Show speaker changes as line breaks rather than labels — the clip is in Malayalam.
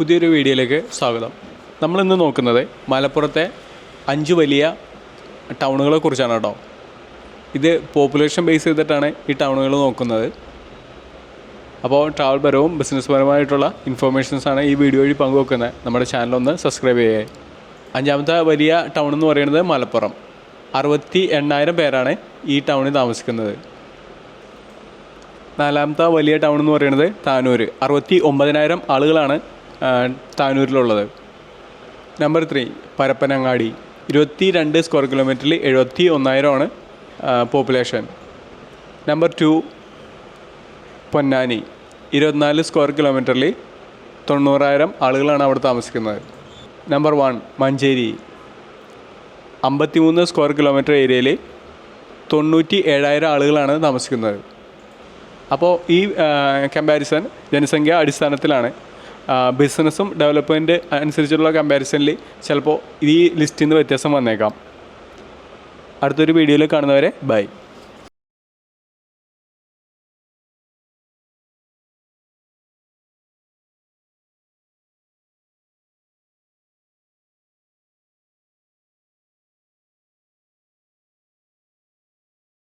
പുതിയൊരു വീഡിയോയിലേക്ക് സ്വാഗതം. നമ്മളിന്ന് നോക്കുന്നത് മലപ്പുറത്തെ അഞ്ച് വലിയ ടൗണുകളെ കുറിച്ചാണ് കേട്ടോ. ഇത് പോപ്പുലേഷൻ ബേസ് ചെയ്തിട്ടാണ് ഈ ടൗണുകൾ നോക്കുന്നത്. അപ്പോൾ ട്രാവൽ പരവും ബിസിനസ് പരമായിട്ടുള്ള ഇൻഫോർമേഷൻസാണ് ഈ വീഡിയോ വഴി പങ്കുവെക്കുന്നത്. നമ്മുടെ ചാനലൊന്ന് സബ്സ്ക്രൈബ് ചെയ്യേ അഞ്ചാമത്തെ വലിയ ടൗൺ എന്ന് പറയുന്നത് മലപ്പുറം. അറുപത്തി എണ്ണായിരം പേരാണ് ഈ ടൗണിൽ താമസിക്കുന്നത്. നാലാമത്തെ വലിയ ടൗൺ എന്ന് പറയുന്നത് താനൂർ അറുപത്തി ഒമ്പതിനായിരം ആളുകളാണ് താനൂരിലുള്ളത്. Number three Parappanangadi. ഇരുപത്തി രണ്ട് സ്ക്വയർ കിലോമീറ്ററിൽ എഴുപത്തി ഒന്നായിരമാണ് പോപ്പുലേഷൻ നമ്പർ ടു പൊന്നാനി. ഇരുപത്തിനാല് സ്ക്വയർ കിലോമീറ്ററിൽ തൊണ്ണൂറായിരം ആളുകളാണ് അവിടെ താമസിക്കുന്നത്. Number one Manjeri. അമ്പത്തിമൂന്ന് സ്ക്വയർ കിലോമീറ്റർ ഏരിയയിൽ തൊണ്ണൂറ്റി ഏഴായിരം ആളുകളാണ് താമസിക്കുന്നത്. അപ്പോൾ ഈ കമ്പാരിസൺ ജനസംഖ്യ അടിസ്ഥാനത്തിലാണ്. ബിസിനസ്സും ഡെവലപ്മെന്റ് അനുസരിച്ചുള്ള കമ്പാരിസണിൽ ചിലപ്പോൾ ഈ ലിസ്റ്റിൽ നിന്ന് വ്യത്യാസം വന്നേക്കാം. അടുത്തൊരു വീഡിയോയിൽ കാണുന്നവരെ ബൈ